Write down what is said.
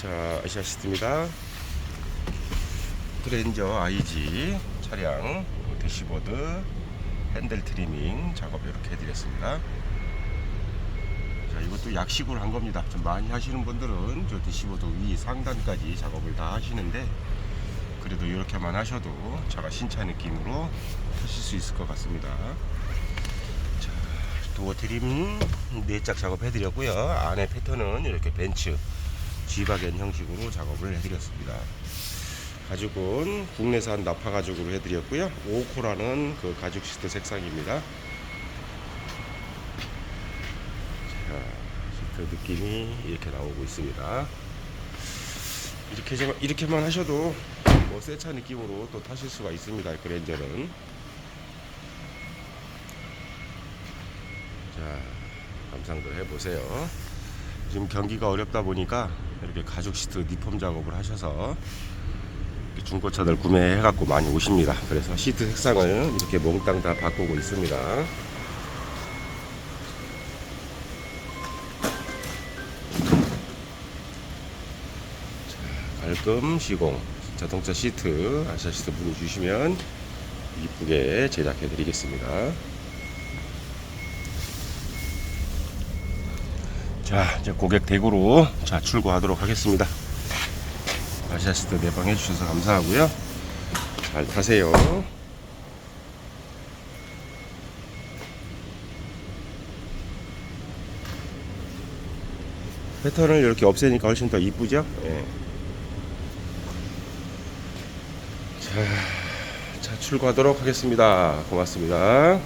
자, 아시아시트입니다. 그랜저 IG 차량 대시보드 핸들 트리밍 작업 이렇게 해드렸습니다. 자, 이것도 약식으로 한 겁니다. 좀 많이 하시는 분들은 저 대시보드 위 상단까지 작업을 다 하시는데 그래도 이렇게만 하셔도 차가 신차 느낌으로 하실 수 있을 것 같습니다. 자, 도어 트림 네짝 작업 해드렸고요. 안에 패턴은 이렇게 벤츠 G바겐 형식으로 작업을 해드렸습니다. 가죽은 국내산 나파 가죽으로 해드렸고요. 오코라는 그 가죽 시트 색상입니다. 자, 시트 느낌이 이렇게 나오고 있습니다. 이렇게 좀- 이렇게만 하셔도 뭐새차 느낌으로 또 타실 수가 있습니다. 그랜저는 자 감상들 해보세요. 지금 경기가 어렵다 보니까 이렇게 가죽 시트 니폼 작업을 하셔서 중고차들 구매해갖고 많이 오십니다. 그래서 시트 색상을 이렇게 몽땅 다 바꾸고 있습니다. 자, 갈금 시공 자동차 시트 아시아 시트 문의 주시면 이쁘게 제작해 드리겠습니다. 자 이제 고객 대구로 자 출고하도록 하겠습니다. 아시아시트 내방해 주셔서 감사하고요. 잘 타세요. 패턴을 이렇게 없애니까 훨씬 더 이쁘죠? 예. 자, 자 출고하도록 하겠습니다. 고맙습니다.